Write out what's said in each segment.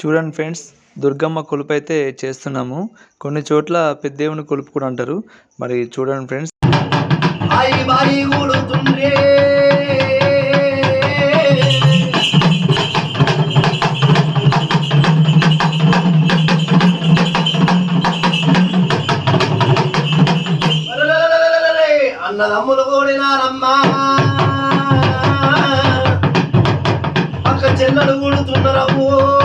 చూడండి ఫ్రెండ్స్ దుర్గమ్మ కొలుపు అయితే చేస్తున్నాము. కొన్ని చోట్ల పెద్దేవుని కొలుపు కూడా అంటారు. మరి చూడండి ఫ్రెండ్స్. అన్నదమ్ములు కూడినారమ్మా అక్క చెల్లెలు కూడుతున్నారమ్మో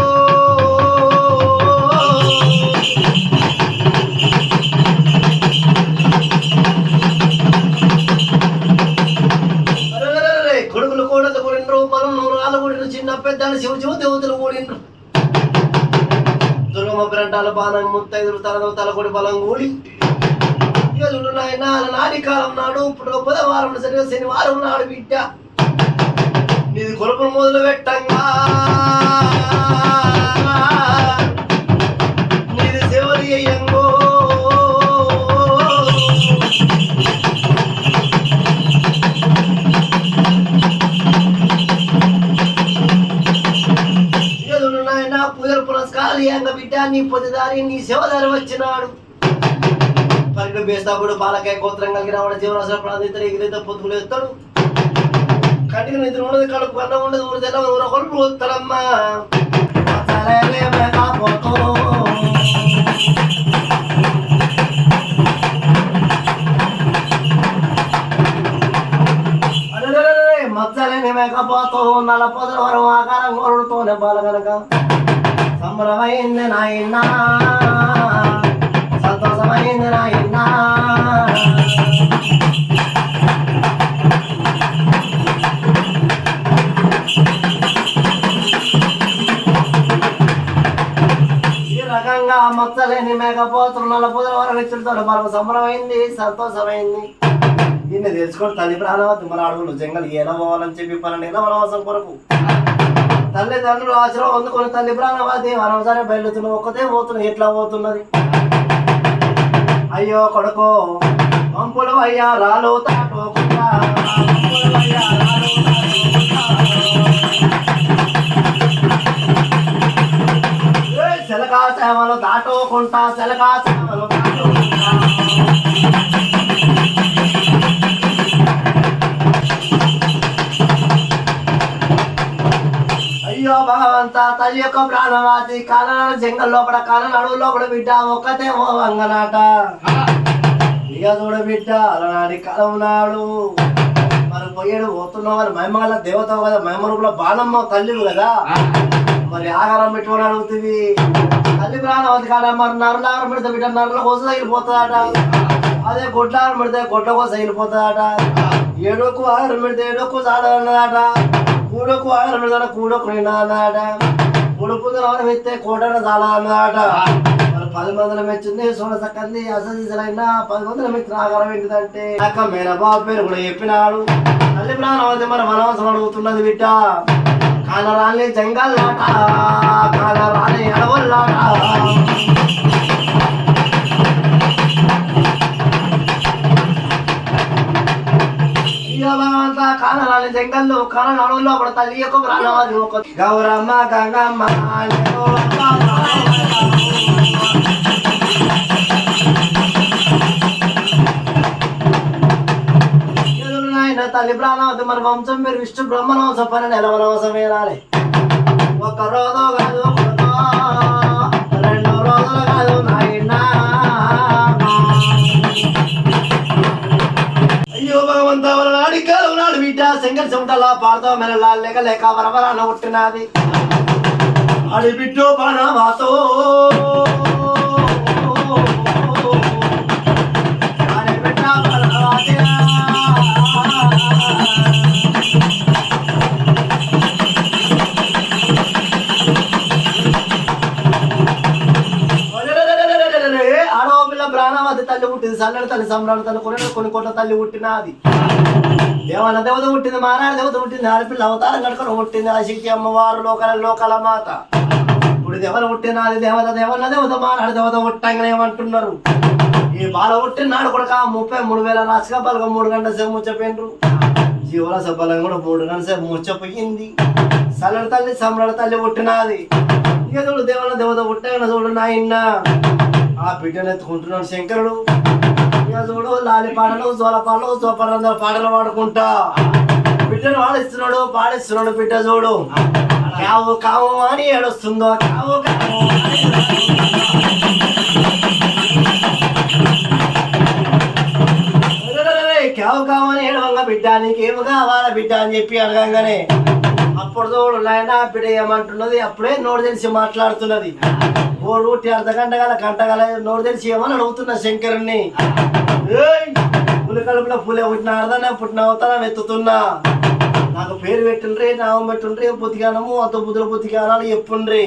బాణం ముత్తైదులు తల తలకొడి బలం కూడి ఇక చూడు నాయన నాటి కాలం నాడు ఇప్పుడు బుధవారం సరిగా శనివారం నాడు బిడ్డ నీది కొడుకులు మొదలు పెట్టంగా నీ శివదారి వచ్చినాడు. పన్నెండు బేస్తాపుడు పాలకాయ గోత్రం కలిగిన వాడు జీవనాశన ప్రాంతం ఎగిరితే పొద్దులు ఎత్తాడు కంటికి నిద్ర ఉండదు కడుపు కన్న ఉండదు ఊరు తెల్ల ఊర కొడుకు వస్తాడమ్మా రకంగా మచ్చలేని మేకపోతులు నల్ల పొదల వరం మనకు సంబరమైంది సంతోషమైంది. దీన్ని తెలుసుకొని తల్లి ప్రాణవద్దు మన అడుగులు జంగల్ ఎలా పోవాలని చెప్పి పన్నెండు ఎలా వనవాసం కొరకు. తల్లిదండ్రులు ఆశ్రమం అందుకొని తల్లి ప్రాణవాది అనవసరే బయలుతున్న ఒక్కతే పోతున్నది ఎట్లా పోతున్నది? అయ్యో కొడుకో పంపులు అయ్యా రాలు తాటోకుండా సెలకా సేవలు దాటోకుంటా సెలకా సేవలు దాటోకుంటా. అయ్యో భగవంత తల్లి యొక్క ప్రాణవాది కాలనాడు జంగల్ లోపల కాలనాడు లోపల బిడ్డ ఒక్కతే ఓ వంగనాట. ఇక చూడ బిడ్డ అలనాడి కాలం నాడు. మరి పోయాడు పోతున్నావు మరి మహిమ గల దేవత కదా మహిమ రూపంలో బాణమ్మ తల్లి కదా. మరి ఆహారం పెట్టుకొని అడుగుతుంది. తల్లి ప్రాణం అది మరి నరులు ఆహారం పెడితే బిడ్డ నరుల కోసం తగిలిపోతుందట అదే గొడ్ల ఆహారం పెడితే గొడ్ల కోసం తగిలిపోతుందట ఏడోకు ఆహారం పెడితే ఏడోకు చాలన్నదట కూడోకు ఆహారం పెడతాడ కూడోకు నిండా అన్నదట కొడుకు ఆహారం ఇస్తే కోటన చాలా అన్నదట మరి పది మందిల మెచ్చింది సోడ సక్కంది అసలు పది మందిల మెచ్చిన ఆహారం ఏంటిదంటే అక్క మేనబాబు పేరు కూడా చెప్పినాడు. తల్లి ప్రాణం అయితే మరి వనవాసం అడుగుతున్నది బిడ్డ. కానరాని జంగల్లాట కానరాని అడవుల్లాట. భగవంత కానరాని జంగల్లో కాన అడవుల్లో అప్పుడు తల్లి యొక్క ప్రాణవాది ఒక గౌరమ్మ గంగమ్మ తల్లి ప్రాణవతి మన వంశం మీరు విష్ణు బ్రహ్మణ వంశం పని నెల వనవాసం వేయాలి. ఒక రోజు కాదు ఒకటో, రెండు రోజులు కాదు నాయనా. అయ్యో భగవంతా నాడి కాదు నాడు బిడ్డ శంకర్ చెమటలా పాడతావు మెరలా లేక లేక వరవరాన పుట్టినది. అడి బిడ్డో తల్లి పుట్టింది సల్లడి తల్లి సంబరాలు తల్లి కొన్ని కొన్ని కోట్ల తల్లి పుట్టినది దేవాల దేవత పుట్టింది మారాడ దేవత పుట్టింది ఆడపిల్ల అవతారం కడుకొని పుట్టింది ఆ శక్తి అమ్మవారు లోకల లోకల మాత. ఇప్పుడు దేవత పుట్టినది దేవత దేవల దేవత మారాడ దేవత పుట్టంగానే ఏమంటున్నారు. ఈ బాల పుట్టినాడు కూడా ముప్పై మూడు వేల రాసుగా పలక మూడు గంటల సేపు ముచ్చపోయినరు జీవన బలం కూడా మూడు గంటల సేపు ముచ్చపోయింది సల్లడి తల్లి సమ్రడ తల్లి పుట్టినది ఇక చూడు దేవన దేవత పుట్టగానే చూడు నాయన్న. ఆ బిడ్డను ఎత్తుకుంటున్నాడు శంకరుడు. ఇక చూడు లాలి పాటలు జోల పాటలు సోపరందర పాటలు పాడుకుంటా. బిడ్డను పాడిస్తున్నాడు పాడిస్తున్నాడు బిడ్డ చూడు. కావు కావు అని ఏడుస్తుందో కావు కావు కావు కావు అని ఏడవంగా బిడ్డ నీకేమి కావాలా బిడ్డ అని చెప్పి అడగంగానే. పొడదోడు నాయన బిడ్డ ఏమంటున్నది? అప్పుడే నోరు తెలిసి మాట్లాడుతున్నది. ఓ రూటి అర్ధ గంట గల గంట గల నోరు తెలిసి ఏమని అడుగుతున్నా శంకరుణ్ణి? ఏయ్, పులి కడుపులో పులి పుట్టిన అర్ధనే పుట్టిన అవతల ఎత్తుతున్నా. నాకు పేరు పెట్టిండ్రి నామం పెట్టుండ్రి బుద్ధిగానము అంత బుద్ధుల బుద్ధిగానాలు చెప్పుండ్రి.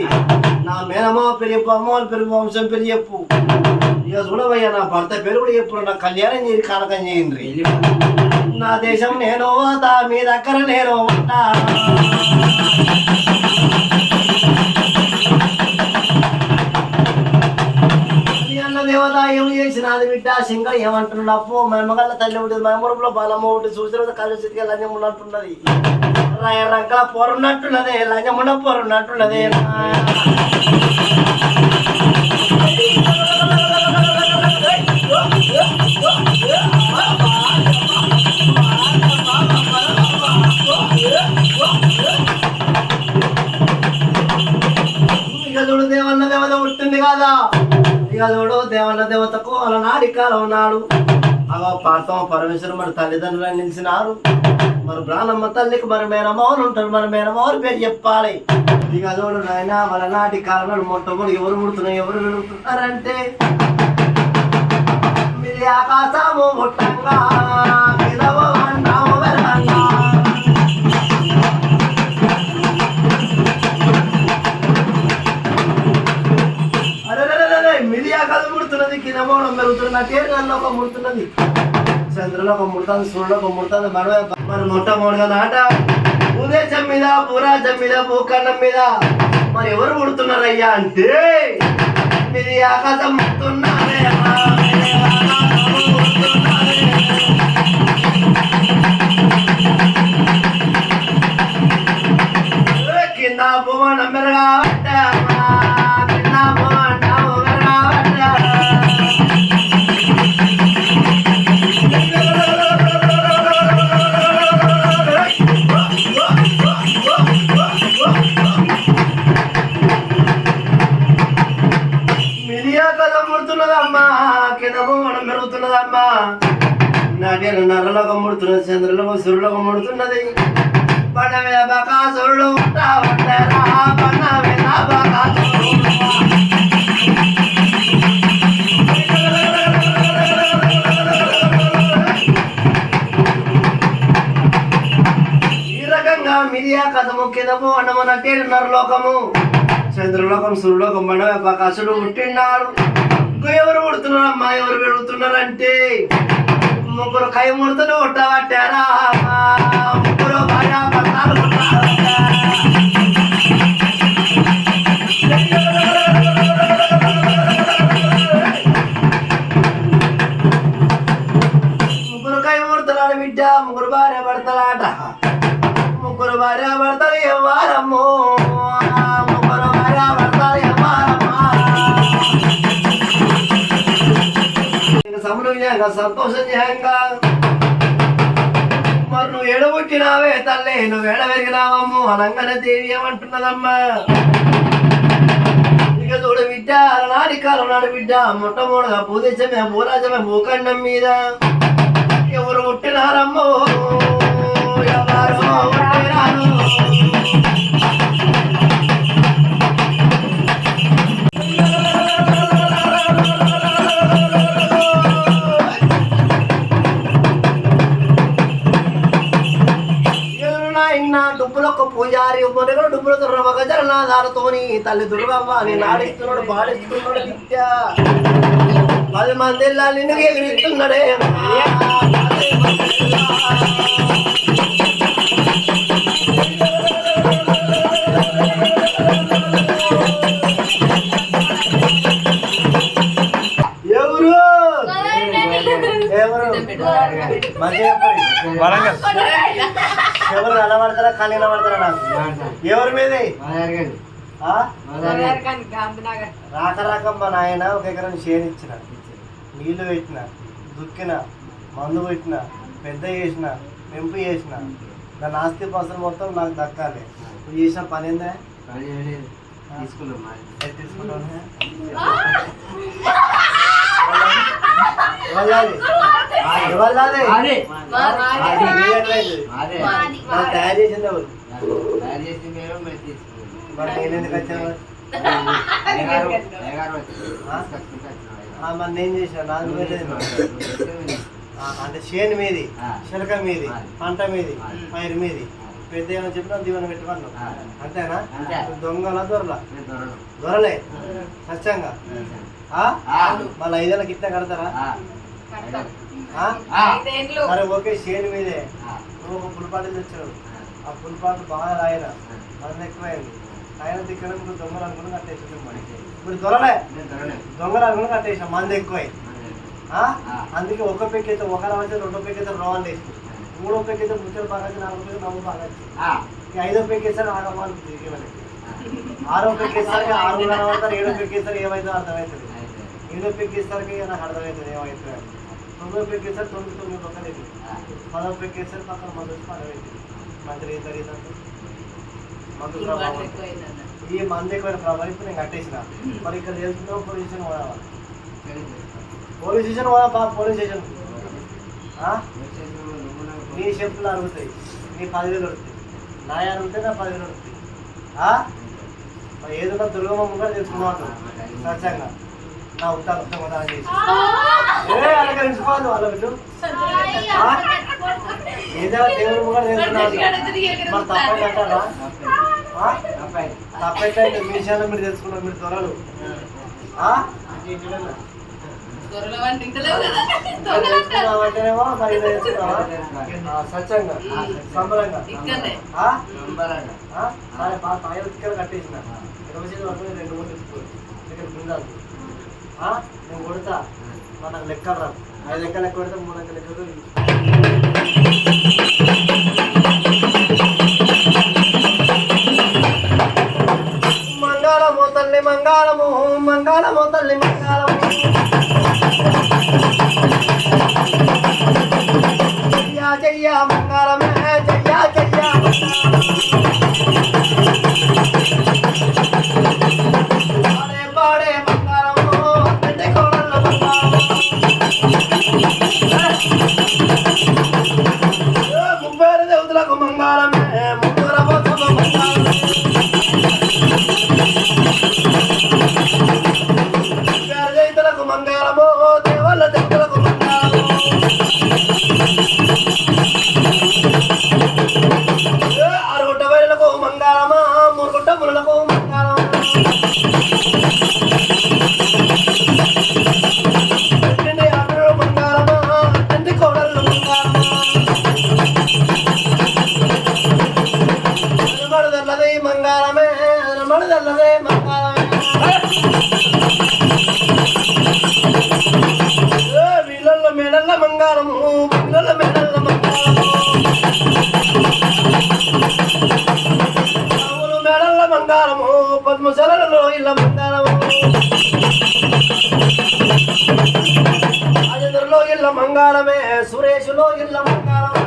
నా మేనమో పేరు చెప్పు అమ్మ పేరు వంశం పేరు చెప్పు. ఇక చూడవయ్యా నా భర్త పేరు కూడా చెప్పు నా కళ్యాణం చేయి కానకం చేయండి నా దేశం నేను పోతా మీ దగ్గర నేను ఉంటా అది అన్న దేవత ఏం చేసినది బిడ్డ సింగ ఏమంటున్నాడు అప్పు మమ్మగల్ల తల్లి ఉంటుంది మమ్మరంలో బలం ఒకటి చూసిన కళ్ళు చితికి లంజం ఉన్నట్టున్నది రంకల పొరున్నట్టున్నదే లంజమున్న పొరున్నట్టున్నదే ఇక చూడు దేవన్న దేవత పుట్టింది కదా ఇక చూడు దేవతకు అలనాడి కాలం నాడు అగో పార్థం పరమేశ్వరు మరి తల్లిదండ్రులు నిలిచినారు. మరి బ్రాహ్మమ్మ తల్లికి మరి మేనమావులు ఉంటారు. మరి మేనమావులు పేరు చెప్పాలి. ఇక చూడు నాయన మన నాటి కాలంలో మొట్టమొదటి ఎవరు పుడుతున్నారు ఎవరు వెలుగుతున్నారంటే మీరు ఆకాశము ముట్టంగా ముడుతున్నది కింద నా పేరు తీర్థంలో ఒక ముడుతున్నది చంద్రలో ఒక ముడుతుంది సూర్యుడు ఒక ముడుతుంది మన మన మొట్టమొదటిగా నాట. భూదేశం మీద భూరాజం మీద భూఖండం మీద. మరి ఎవరు ముడుతున్నారయ్యా అంటే? ఇది ఆకాశం ముడుతున్నారే కింద భూమ నమ్మరుగా. చంద్రలోకం ముడుతున్నది ఉంటా ఉంటారా ఈ రకంగా మిరియా కథము కిందము అన్నమన తేడున్నర లోకము. చంద్రలోకం సూర్యలోకం బండ బకాసుడు పుట్టినాడు ఇంకో ఎవరు పుడుతున్నారమ్మా ఎవరు పెరుగుతున్నారంటే ముగ్గురు కై ముడుతులు ముగ్గురు భార్య భర్తలు ముగ్గురు కై ముడుతున్నాడు బిడ్డ ముగ్గురు భార్య భర్తలాట ముగ్గురు భార్య భర్తలు ఎవ్వారమ్మో సంతోషంగా మరి నువ్వు ఎడబుట్టినావే తల్లి నువ్వు ఎడ అనంగన అనంగానే దేవి ఏమంటున్నదమ్మా? ఇక చూడు బిడ్డ నాడి కాలం నాడు బిడ్డ మొట్టమొదటిగా భూదేశమే భూరాజమే భూఖండం మీద. ఎవరు పుట్టినారమ్మో? ఎవరు పూజారి మొదలు డుబ్బులతో రవక జరనాదాలతోని తల్లి దుర్గవ్వ అని నాడిస్తున్నాడు పాడిస్తున్నాడు విద్య పది మంది నిన్ను ఎగిరిస్తున్నాడే ఎవరు ఎవరు మంచిగా చెప్పండి. వరంగల్ ఎవరు నిలబడతారా ఖాళీ నిలబడతారా నాకు. ఎవరి మీదే? ఆ? రాక రాక మా నాయన ఒక ఎకరం చేను ఇచ్చిన నీళ్ళు పెట్టిన దుక్కిన మందు పెట్టిన పెద్ద చేసిన పెంపు చేసిన. దాని ఆస్తి పాస్తులు మొత్తం నాకు దక్కాలి. నువ్వు చేసిన పని ఏందా? ఏది తయారు చేసింది ఎవరు మరి నేను ఎందుకు వచ్చాను మరి నేను అంటే చేను మీది చిలక మీది పంట మీది పైరు మీది పెద్ద ఏమైనా చెప్పినా దీవెన పెట్టుకున్నావు అంతేనా అంతే. దొంగల దొరల దొరలే సత్యంగా ఆ? మళ్ళీ ఐదేళ్ళకి ఇట్లా కడతారా ఆ? మరి ఓకే చేను మీదే. నువ్వు ఒక పులిపాటి తెచ్చావు ఆ పులిపాటు బాగా రాయన. మన ఎక్కువైంది. ఆయన తిక్కడ ఇప్పుడు దొంగలు అనుకుని కట్టేసాం మరి. ఇప్పుడు దొరలే. దొంగలు అనుకుని కట్టేసాం మంది ఎక్కువై. ఆ? అందుకే ఒక పెక్ అయితే ఒక రావచ్చు రెండో పెక్ అయితే రోవన్ వేసి మూడో పెక్ అయితే ముచ్చలు బాగా వచ్చి, నాలుగో పెక్ నవ్వు బాగా ఐదో పెక్ వేస్తారు ఆగమాలు తిరిగి మనకి ఆరో పెక్ వేసరికి ఆరు ఏడో పెక్ వేస్తారు ఏమైతే అర్థమవుతుంది ఏడో పెక్ వేసరికి నాకు అర్థమవుతుంది ఏమైతే తొమ్మిదో పెక్ వేస్తారు తొమ్మిది తొమ్మిది పక్కన అవుతుంది పదో పెక్ వేస్తారు పక్కన మందు వచ్చి పదవి మంత్రి ఏ మందు ప్రభావం ఈ మంది ఎక్కువైన ప్రభావం ఇప్పుడు నేను కట్టేసిన మరి ఇక్కడ తెలుసుకుంటాం పోలీస్ స్టేషన్ పోదామా పోలీస్ స్టేషన్ పోదా పోలీస్ స్టేషన్ ఆ? నీ చెప్పులు అరుగుతాయి నీ పదివేలు అడుగుతాయి నా అడిగితే నా పదివేలు అడుగుతాయి ఆ? మరి ఏదైనా దుర్గమ్మ కూడా తెలుసుకున్నాను సత్యంగా నా ఉత్తాలు ఉత్తమ దానం చేసి అలంకరించుకోవాలి వాళ్ళ బిడ్డు ఏదైనా దేవుడు కూడా తెలుసుకున్నాను మరి తప్పని అంటారా? తప్పైతే మీ విషయాల్లో మీరు తెలుసుకున్నారు మీరు త్వరలు? తెలుసుకున్నామంటేనేమో మరి తెలుసుకున్నావా? సత్యంగా సంబరంగా. ఆ? ఆ? సరే బా తాయి కట్టేసిన. ఇరవై చేతులు రెండు మూడు తీసుకో ఇక్కడ బిందాలు? నేను కొడతా. మరి నాకు లెక్కలు రాదు ఐదు లెక్కలు లెక్క కొడితే మూడు లెక్కలు లెక్కలు మంగళము తల్లి మంగళము మంగళము తల్లి మంగళము. సురేషులో ఇళ్ళ మంగళము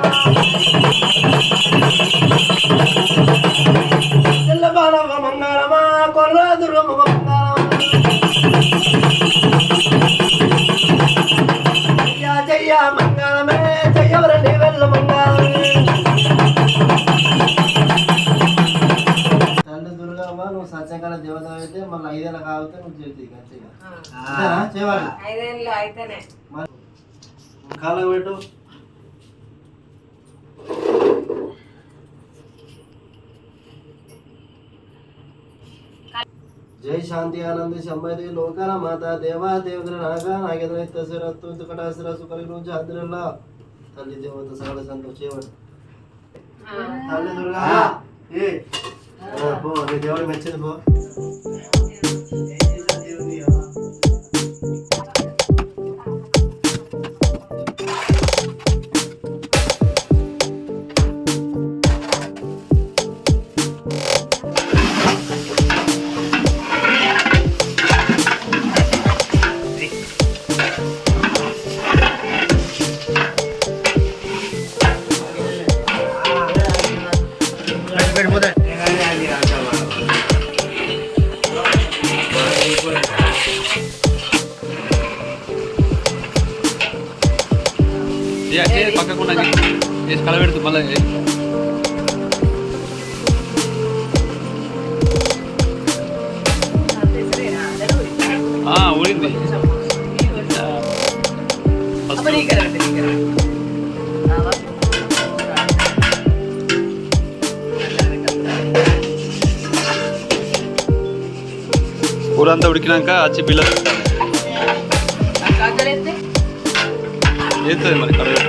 ఇళ్ళ బాలవ మంగళమా కొల్ల దుర్గమ్మ మంగళమా జయ జయ మంగళమే జయవరణి వెళ్ళ మంగళమే తల్లి దుర్గమ్మ నువ్వు సత్యకాల దేవత అయితే మళ్ళీ ఐదేళ్ళ కాగితే నువ్వు చేతి చేయాలి కాలం పెట్టు. జై శాంతి ఆనంద సంబది లోకాల మాత దేవా దేవగ్ర నాగా నాగేంద్ర నిత్యశిరత్తు తుకటాశిర సుకరిను జాద్రల్లా తల్లి దేవత సకల సంతోషేవాడు తల్లి దుర్గా. ఏ. పో దేవుడు మెచ్చింది పో. முதல் முதல் பக்கம் கொண்டாங்க கலவெடுத்து மலை ఊరంతా ఉడికినాక వచ్చి పిల్లలు చేస్తుంది మరి? కలబెట్టు